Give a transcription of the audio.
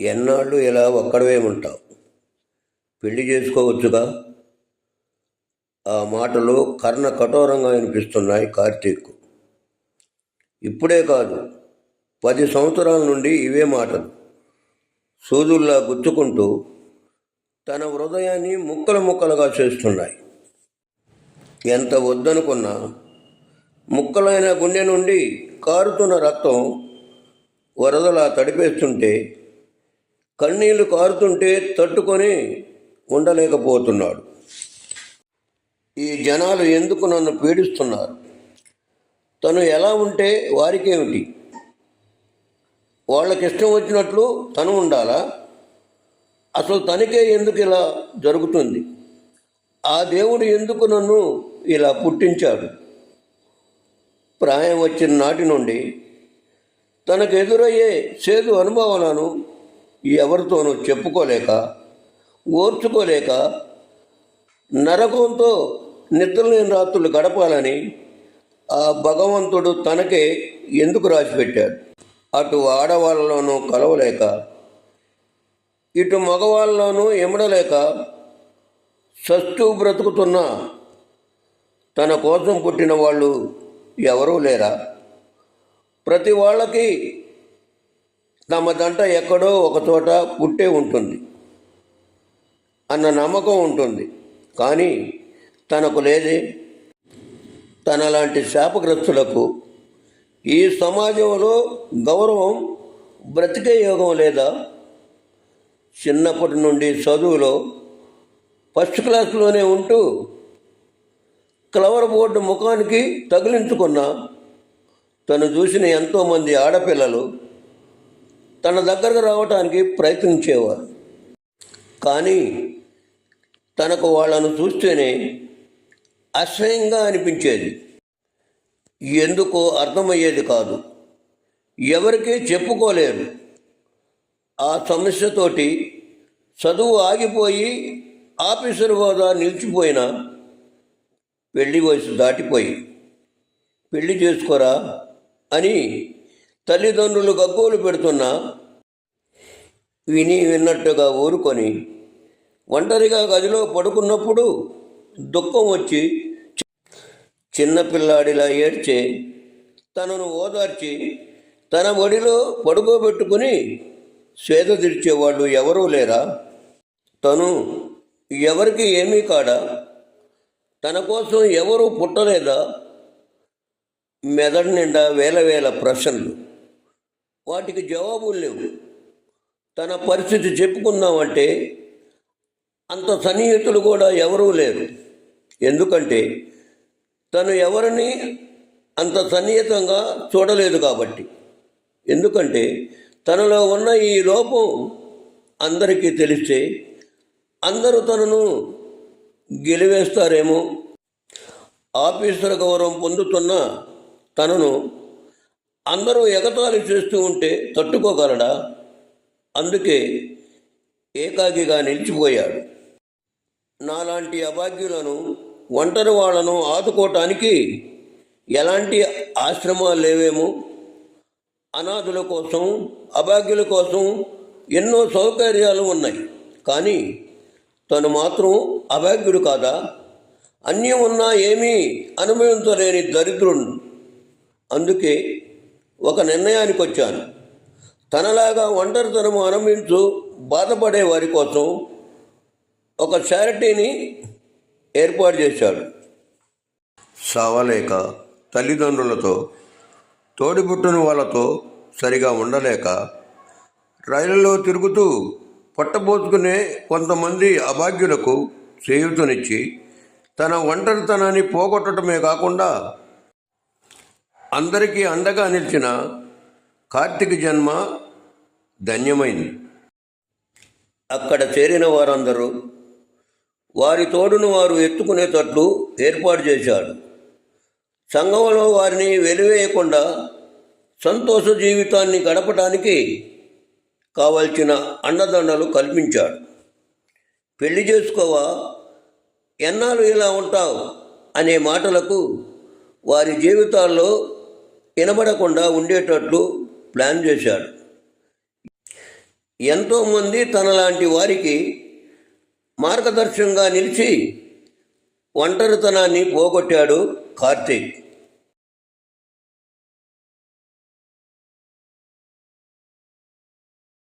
ఎన్నాళ్ళు ఇలా ఒక్కడవే ఉంటావు? పెళ్ళి చేసుకోవచ్చుగా? ఆ మాటలు కర్ణ కఠోరంగా అనిపిస్తున్నాయి కార్తీక్ ఇప్పుడే కాదు పది సంవత్సరాల నుండి ఇవే మాటలు. సూదుల్లా గుచ్చుకుంటూ తన హృదయాన్ని ముక్కలు ముక్కలుగా చేస్తున్నాయి. ఎంత వద్దనుకున్నా ముక్కలైన గుండె నుండి కారుతున్న రక్తం వరదలా తడిపేస్తుంటే కన్నీళ్ళు కారుతుంటే తట్టుకొని ఉండలేకపోతున్నాడు. ఈ జనాలు ఎందుకు నన్ను పీడిస్తున్నారు? తను ఎలా ఉంటే వారికేమిటి? వాళ్ళకి ఇష్టం వచ్చినట్లు తను ఉండాలా? అసలు తనకే ఎందుకు ఇలా జరుగుతుంది? ఆ దేవుడు ఎందుకు నన్ను ఇలా పుట్టించాడు? ప్రాయం వచ్చిన నాటి నుండి తనకు ఎదురయ్యే చేదు అనుభవాలను ఎవరితోనూ చెప్పుకోలేక ఓర్చుకోలేక నరకంతో నిద్రలేని రాత్రులు గడపాలని ఆ భగవంతుడు తనకే ఎందుకు రాసిపెట్టాడు? అటు ఆడవాళ్ళలోనూ కలవలేక ఇటు మగవాళ్ళలోనూ ఎమడలేక సస్తూ బ్రతుకుతున్న తన కోసం పుట్టిన వాళ్ళు ఎవరూ లేరా? ప్రతి వాళ్ళకి తమదంట ఎక్కడో ఒక చోట పుట్టే ఉంటుంది అన్న నమ్మకం ఉంటుంది. కానీ తనకు లేదే. తనలాంటి శాపగ్రస్తులకు ఈ సమాజంలో గౌరవం బ్రతికే యోగం లేదా? చిన్నప్పటి నుండి చదువులో ఫస్ట్ క్లాస్లోనే ఉంటూ క్లవర్ బోర్డు ముఖానికి తగిలించుకున్న తను చూసిన ఎంతోమంది ఆడపిల్లలు తన దగ్గరకు రావడానికి ప్రయత్నించేవారు. కానీ తనకు వాళ్ళను చూస్తేనే అసహ్యంగా అనిపించేది. ఎందుకో అర్థమయ్యేది కాదు. ఎవరికీ చెప్పుకోలేరు. ఆ సమస్యతోటి చదువు ఆగిపోయి ఆఫీసర్ హోదా నిలిచిపోయిన పెళ్ళి వయసు దాటిపోయి పెళ్ళి చేసుకోరా అని తల్లిదండ్రులు గగ్గోలు పెడుతున్నా విని విన్నట్టుగా ఊరుకొని ఒంటరిగా గదిలో పడుకున్నప్పుడు దుఃఖం వచ్చి చిన్నపిల్లాడిలా ఏడ్చే తనను ఓదార్చి తన ఒడిలో పడుకోబెట్టుకుని స్వేద తీర్చేవాళ్ళు ఎవరూ లేరా? తను ఎవరికి ఏమీ కాడా? తన కోసం ఎవరూ పుట్టలేదా? మెదడు నిండా వేల వేల ప్రశ్నలు. వాటికి జవాబులు లేవు. తన పరిస్థితి చెప్పుకుందామంటే అంత సన్నిహితులు కూడా ఎవరూ లేరు. ఎందుకంటే తను ఎవరిని అంత సన్నిహితంగా చూడలేదు కాబట్టి. ఎందుకంటే తనలో ఉన్న ఈ లోపం అందరికీ తెలిస్తే అందరూ తనను గెలివేస్తారేమో. ఆఫీసర్ గౌరవం పొందుతున్న తనను అందరూ ఎగతాళి చేస్తూ ఉంటే తట్టుకోగలడా? అందుకే ఏకాకిగా నిలిచిపోయాడు. నాలాంటి అభాగ్యులను ఒంటరి వాళ్ళను ఆదుకోవటానికి ఎలాంటి ఆశ్రమాలు లేవేమో? అనాథుల కోసం అభాగ్యుల కోసం ఎన్నో సౌకర్యాలు ఉన్నాయి. కానీ తను మాత్రం అభాగ్యుడు కాదా? అన్నీ ఉన్నా ఏమీ అనుభవించలేని దరిద్రుడు. అందుకే ఒక నిర్ణయానికి వచ్చాను తనలాగా ఒంటరితనము అనుభవించు బాధపడే వారి కోసం ఒక చారిటీని ఏర్పాటు చేశాడు. సావలేక తల్లిదండ్రులతో తోడిపుట్టిన వాళ్ళతో సరిగా ఉండలేక రైళ్ళలో తిరుగుతూ పొట్టబోసుకునే కొంతమంది అభాగ్యులకు చేయూతనిచ్చి తన ఒంటరితనాన్ని పోగొట్టడమే కాకుండా అందరికీ అండగా నిలిచిన కార్తీక జన్మ ధన్యమైంది. అక్కడ చేరిన వారందరూ వారి తోడును వారు ఎత్తుకునేటట్లు ఏర్పాటు చేశాడు సంఘంలో వారిని వెలివేయకుండా సంతోష జీవితాన్ని గడపడానికి కావలసిన అండదండలు కల్పించాడు. పెళ్ళి చేసుకోవా? ఎన్నాళ్ళు ఇలా ఉంటావు? అనే మాటలకు వారి జీవితాల్లో వినబడకుండా ఉండేటట్లు ప్లాన్ చేశాడు. ఎంతోమంది తనలాంటి వారికి మార్గదర్శకంగా నిలిచి ఒంటరితనాన్ని పోగొట్టాడు కార్తీక్.